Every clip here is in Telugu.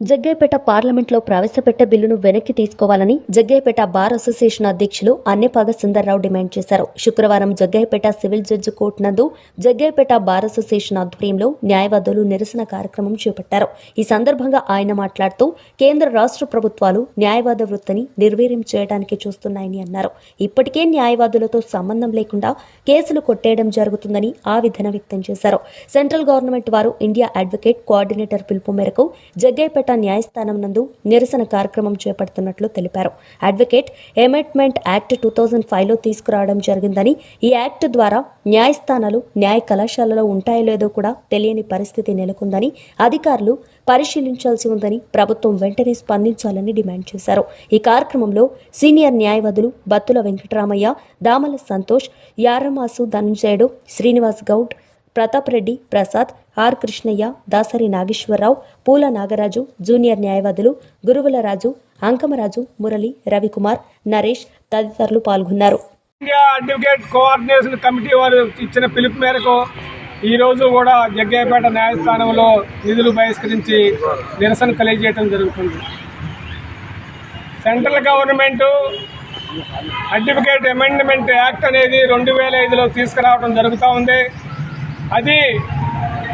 జగ్గైపేట పార్లమెంట్లో ప్రవేశపెట్టే బిల్లును వెనక్కి తీసుకోవాలని జగ్గైపేట బార్ అసోసియేషన్ అధ్యక్షులు అన్నెపాగ సుందర్రావు డిమాండ్ చేశారు. శుక్రవారం జగ్గైపేట సివిల్ జడ్జి కోర్టు నందు జగ్గైపేట బార్ అసోసియేషన్ ఆధ్వర్యంలో న్యాయవాదులు నిరసన కార్యక్రమం చేపట్టారు. ఈ సందర్భంగా ఆయన మాట్లాడుతూ కేంద్ర రాష్ట్ర ప్రభుత్వాలు న్యాయవాద వృత్తిని నిర్వీర్యం చేయడానికి చూస్తున్నాయని అన్నారు. ఇప్పటికే న్యాయవాదులతో సంబంధం లేకుండా కేసులు కొట్టేయడం జరుగుతుందని ఆవేదన వ్యక్తం చేశారు. సెంట్రల్ గవర్నమెంట్ వారు ఇండియా అడ్వకేట్ కోఆర్డినేటర్ పిలుపు మేరకు జగ్గైపేట న్యాయస్థానం నందు నిరసన కార్యక్రమం చేపడుతున్నట్లు తెలిపారు. Advocate amendment act two thousand ఫైవ్లో తీసుకురావడం జరిగిందని ఈ యాక్ట్ ద్వారా న్యాయస్థానాలు న్యాయ కళాశాలలో ఉంటాయో లేదో కూడా తెలియని పరిస్థితి నెలకొందని అధికారులు పరిశీలించాల్సి ఉందని ప్రభుత్వం వెంటనే స్పందించాలని డిమాండ్ చేశారు. ఈ కార్యక్రమంలో సీనియర్ న్యాయవాదులు బత్తుల వెంకటరామయ్య దామల సంతోష్ యారమాసు ధనంజయుడు శ్రీనివాస్ గౌడ్ ప్రతాప్ రెడ్డి ప్రసాద్ ఆర్ కృష్ణయ్య దాసరి నాగేశ్వరరావు పూల నాగరాజు జూనియర్ న్యాయవాదులు గురువుల రాజు అంకమరాజు మురళి రవికుమార్ నరేష్ తదితరులు పాల్గొన్నారు. ఇండియా అడ్వకేట్ కోఆర్డినేషన్ కమిటీ వారు ఇచ్చిన పిలుపు మేరకు ఈ రోజు కూడా జగ్గయ్యపేట న్యాయస్థానంలో నిధులు బహిష్కరించి నిరసన తెలియజేయడం జరుగుతుంది. Central government advocate amendment act అనేది రెండు వేల ఐదులో తీసుకురావడం జరుగుతూ ఉంది. అది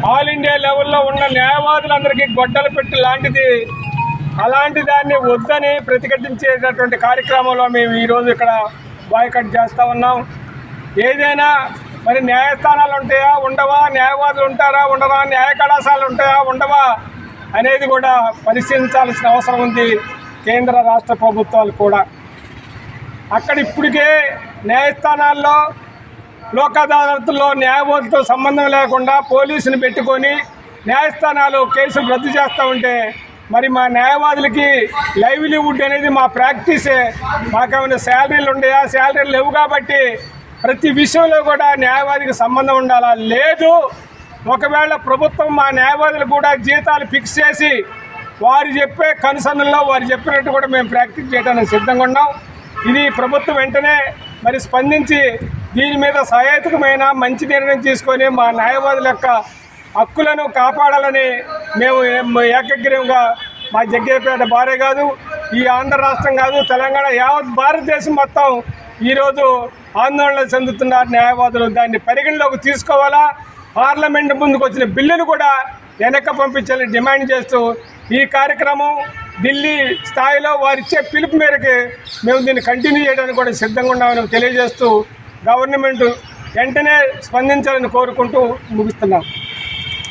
ఆల్ ఇండియా లెవెల్లో ఉన్న న్యాయవాదులందరికీ గొడ్డలు పెట్టి లాంటిది అలాంటి దాన్ని వద్దని ప్రతిఘటించేటటువంటి కార్యక్రమంలో మేము ఈరోజు ఇక్కడ బాయ్కట్ చేస్తూ ఉన్నాం. ఏదైనా మరి న్యాయస్థానాలు ఉంటాయా? ఉండవా? న్యాయవాదులు ఉంటారా? ఉండవా? న్యాయ కళాశాలలు ఉంటాయా? ఉండవా? అనేది కూడా పరిశీలించాల్సిన అవసరం ఉంది కేంద్ర రాష్ట్ర ప్రభుత్వాలు కూడా. అక్కడ ఇప్పటికే న్యాయస్థానాల్లో లోక్ అదాలత్లో న్యాయవాదులతో సంబంధం లేకుండా పోలీసుని పెట్టుకొని న్యాయస్థానాలు కేసులు రద్దు చేస్తూ ఉంటే మరి మా న్యాయవాదులకి లైవ్లీవుడ్ అనేది మా ప్రాక్టీసే. మాకేమైనా శాలరీలు ఉండయా? శాలరీలు లేవు కాబట్టి ప్రతి విషయంలో కూడా న్యాయవాదికి సంబంధం ఉండాలా? లేదు. ఒకవేళ ప్రభుత్వం మా న్యాయవాదులు కూడా జీతాలు ఫిక్స్ చేసి వారు చెప్పే కనుసన్నల్లో వారు చెప్పినట్టు కూడా మేము ప్రాక్టీస్ చేయడానికి సిద్ధంగా ఉన్నాం. ఇది ప్రభుత్వం వెంటనే మరి స్పందించి దీని మీద సహేతుకమైన మంచి నిర్ణయం తీసుకొని మా న్యాయవాదుల యొక్క హక్కులను కాపాడాలని మేము ఏకగ్రీవంగా మా జగ్గేపేట భారే కాదు ఈ ఆంధ్ర రాష్ట్రం కాదు తెలంగాణ యావత్ భారతదేశం మొత్తం ఈరోజు ఆందోళన చెందుతున్నారు న్యాయవాదులు. దాన్ని పరిగణలోకి తీసుకోవాలా? పార్లమెంట్ ముందుకు వచ్చిన బిల్లును కూడా వెనక పంపించాలని డిమాండ్ చేస్తూ ఈ కార్యక్రమం ఢిల్లీ స్థాయిలో వారిచ్చే పిలుపు మేరకు మేము దీన్ని కంటిన్యూ చేయడానికి కూడా సిద్ధంగా ఉన్నామని తెలియజేస్తూ గవర్నమెంట్ వెంటనే స్పందించాలని కోరుకుంటూ ముగిస్తున్నాం.